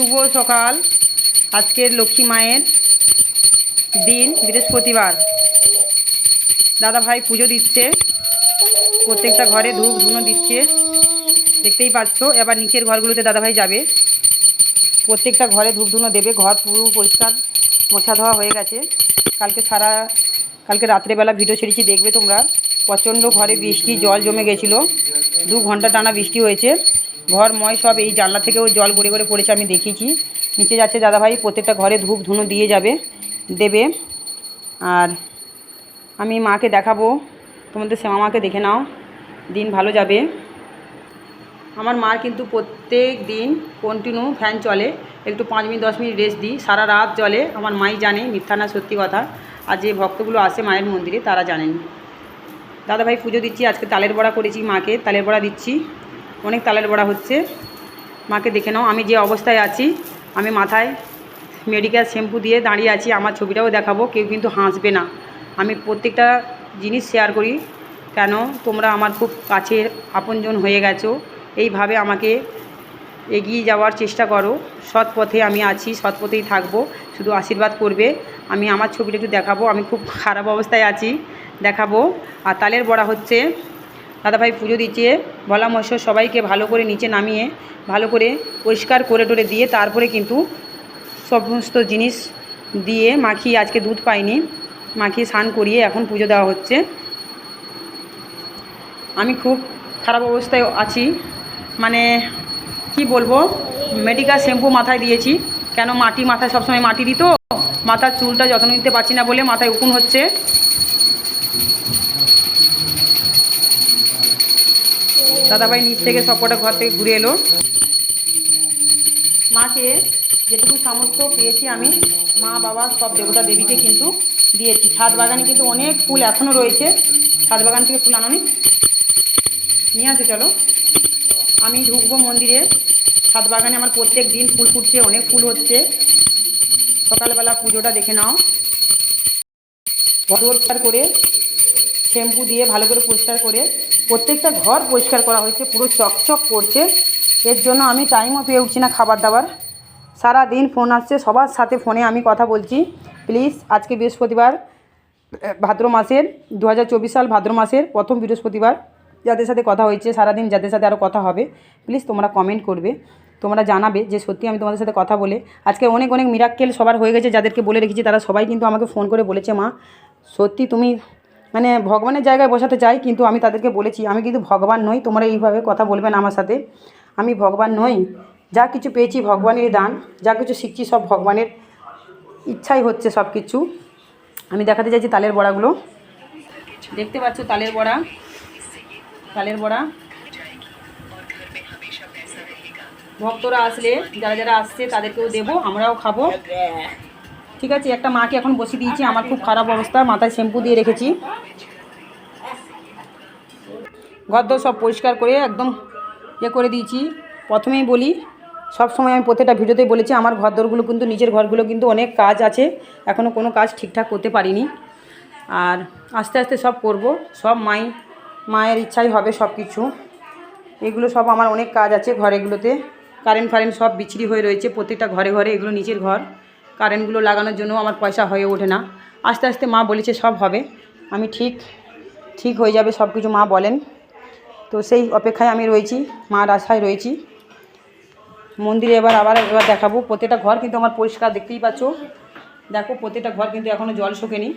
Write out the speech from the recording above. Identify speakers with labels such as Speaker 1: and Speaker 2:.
Speaker 1: শুভ সকাল। আজকের লক্ষ্মী মায়ের দিন, বৃহস্পতিবার। দাদা ভাই পুজো দিচ্ছে। প্রত্যেকটা ঘরে ধূপ ধুনো দিচ্ছে। দেখতেই পাচ্ছ, এবার নিচের ঘরগুলোতে দাদা ভাই যাবে। প্রত্যেকটা ঘরে ধূপ ধুনো দেবে, ঘর পুরো পরিষ্কার, মোছা ধোয়া হয়ে গেছে। কালকে সারা, কালকে রাত্রেবেলা ভিডিও ছেড়েছি, দেখবে তোমরা। প্রচণ্ড ঘরে বৃষ্টি, জল জমে গেছিল। দু ঘণ্টা টানা বৃষ্টি হয়েছে। ঘর ময় সব এই জানলা থেকেও জল গড়ে গড়ে পড়েছে, আমি দেখেছি নিচে যাচ্ছে দাদাভাই, প্রত্যেকটা ঘরে ধূপ ধুনো দিয়ে যাবে, দেবে। আর আমি মাকে দেখাবো, তোমাদের শ্যামা মাকে দেখে নাও, দিন ভালো যাবে। আমার মার কিন্তু প্রত্যেক দিন কন্টিনিউ ফ্যান চলে, একটু পাঁচ মিনিট, দশ মিনিট রেস্ট দিই, সারা রাত চলে আমার মাই জানে, মিথ্যা না, সত্যি কথা। আর যে ভক্তগুলো আসে মায়ের মন্দিরে, তারা জানেন। দাদাভাই পুজো দিচ্ছি, আজকে তালের বড়া করেছি মাকে, তালের বড়া দিচ্ছি। অনেক তালের বড়া হচ্ছে। মাকে দেখে নাও, আমি যে অবস্থায় আছি, আমি মাথায় মেডিকেল শ্যাম্পু দিয়ে দাঁড়িয়ে আছি, আমার ছবিটাও দেখাবো, কেউ কিন্তু হাসবে না। আমি প্রত্যেকটা জিনিস শেয়ার করি, কেন তোমরা আমার খুব কাছের আপনজন হয়ে গেছো, এইভাবে আমাকে এগিয়ে যাওয়ার চেষ্টা করো, সৎ পথে আমি আছি, সৎ পথেই থাকব, শুধু আশীর্বাদ করবে, আমি আমার ছবিটা একটু দেখাবো, আমি খুব খারাপ অবস্থায় আছি, দেখাবো। আর তালের বড়া হচ্ছে দাদাভাই পুজো দিচ্ছে, ভোলা মহেশ্বর সবাইকে ভালো করে নিচে নামিয়ে, ভালো করে পরিষ্কার করে টোরে দিয়ে তারপরে কিন্তু সমস্ত জিনিস দিয়ে মাখিয়ে আজকে দুধ পাইনি, মাখিয়ে স্নান করিয়ে এখন পুজো দেওয়া হচ্ছে। আমি খুব খারাপ অবস্থায় আছি মানে কি বলব মেডিকেল শ্যাম্পু মাথায় দিয়েছি, কেন মাটি মাথায় সবসময় মাটি দিত? মাথার চুলটা যত্ন নিতে পারছি না বলে মাথায় উকুন হচ্ছে। দাদাভাই নিচ থেকে সবকটা ঘর থেকে ঘুরে এলো। মাকে যেটুকু সামর্থ্য পেয়েছি আমি, মা, বাবা, সব দেবতা, দেবীকে কিন্তু দিয়েছি। ছাদ বাগানে কিন্তু অনেক ফুল এখনও রয়েছে। ছাদ বাগান থেকে ফুল আনোনি? নিয়ে আসে, চলো। আমি ঢুকবো মন্দিরে। ছাদ বাগানে আমার প্রত্যেক দিন ফুল ফুটছে, অনেক ফুল হচ্ছে। সকালবেলা পুজোটা দেখে নাও। পরিষ্কার করে, শ্যাম্পু দিয়ে ভালো করে পরিষ্কার করে প্রত্যেকটা ঘর পরিষ্কার করা হয়েছে, পুরো চকচক করছে। এর জন্য আমি টাইমও পেয়ে উঠছি না খাবার দাবার। সারা দিন ফোন আসছে, সবার সাথে ফোনে আমি কথা বলছি। প্লিজ আজকে বৃহস্পতিবার ভাদ্র মাসের দু হাজার চব্বিশ সাল ভাদ্র মাসের প্রথম বৃহস্পতিবার যাদের সাথে কথা হয়েছে, সারাদিন যাদের সাথে আরও কথা হবে প্লিজ তোমরা কমেন্ট করবে। তোমরা জানাবে যে সত্যি আমি তোমাদের সাথে কথা বলে, আজকে অনেক অনেক মিরাক্কেল সবার হয়ে গেছে, যাদেরকে বলে রেখেছি তারা সবাই কিন্তু আমাকে ফোন করে বলেছে, মা, সত্যি তুমি মানে ভগবানের জায়গায় বসাতে চাই, কিন্তু আমি তাদেরকে বলেছি, আমি কিন্তু ভগবান নই, তোমরা এইভাবে কথা বলবেন আমার সাথে। আমি ভগবান নই। যা কিছু পেয়েছি ভগবানের দান, যা কিছু শিখছি সব ভগবানের ইচ্ছাই হচ্ছে সব কিছু। আমি দেখাতে চাইছি তালের বড়াগুলো। দেখতে পাচ্ছ তালের বড়া? তালের বড়া? ভক্তরা আসলে, যারা যারা আসছে তাদেরকেও দেবো, আমরাও খাব। ঠিক আছে, একটা মাকে এখন বসিয়ে দিয়েছি, আমার খুব খারাপ অবস্থা, মাথায় শ্যাম্পু দিয়ে রেখেছি। ঘরদোর সব পরিষ্কার করে একদম ইয়ে করে দিয়েছি। প্রথমেই বলি, সব সময় আমি প্রত্যেকটা ভিডিওতেই বলেছি, আমার ঘরদোরগুলো কিন্তু, নিজের ঘরগুলো কিন্তু অনেক কাজ আছে এখনও কোনো কাজ ঠিকঠাক করতে পারিনি। আর আস্তে আস্তে সব করব, সব মাই, মায়ের ইচ্ছাই হবে সব কিছু। এগুলো সব আমার অনেক কাজ আছে ঘরেগুলোতে, কারেন্ট ফারেন্ট সব বিচ্ছিরি হয়ে রয়েছে, প্রত্যেকটা ঘরে ঘরে এগুলো নিজের ঘর। কারেন্টগুলো লাগানোর জন্য আমার পয়সা হয়ে ওঠে না। আস্তে আস্তে মা বলেছে, সব হবে। আমি ঠিক ঠিক হয়ে যাবে সব কিছু মা বলেন। তো সেই অপেক্ষায় আমি রয়েছি, মার আশায় রয়েছি। মন্দিরে এবার আবার এবার দেখাবো। প্রত্যেকটা ঘর কিন্তু আমার পরিষ্কার দেখতেই পাচ্ছ। দেখো, প্রত্যেকটা ঘর কিন্তু এখনও জল শোকেনি।